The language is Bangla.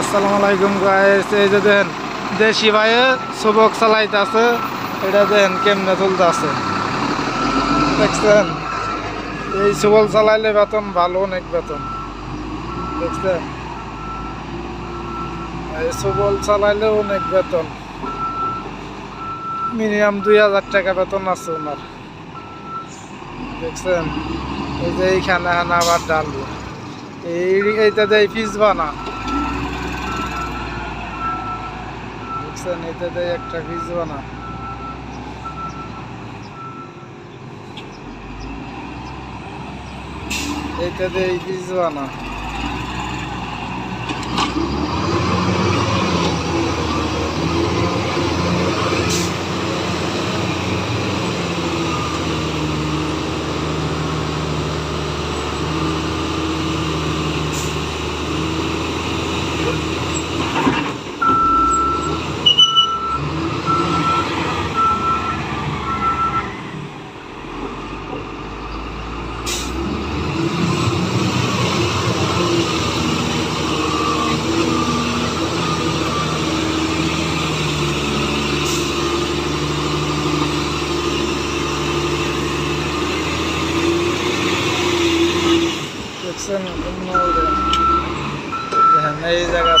আসসালামু আলাইকুম গাইস এই যে দেন দেশি ভাইয়ে সবক চালাইতে আছে এটা দেন কেমনে তুলতে আছে দেখছেন? এই সবল চালাইলে বেতন ভালো, অনেক বেতন। দেখছেন? এই সবল চালাইলে অনেক বেতন। মিনিমাম দুই হাজার টাকা বেতন আছে ওনার। দেখছেন? এই যে এইখানে আবার এই এইটা দেয় পিস বানা। দেখছেন এটা দেয় একটা পিস না এইটা দেয় পিস বানা দেখছেন এই জায়গা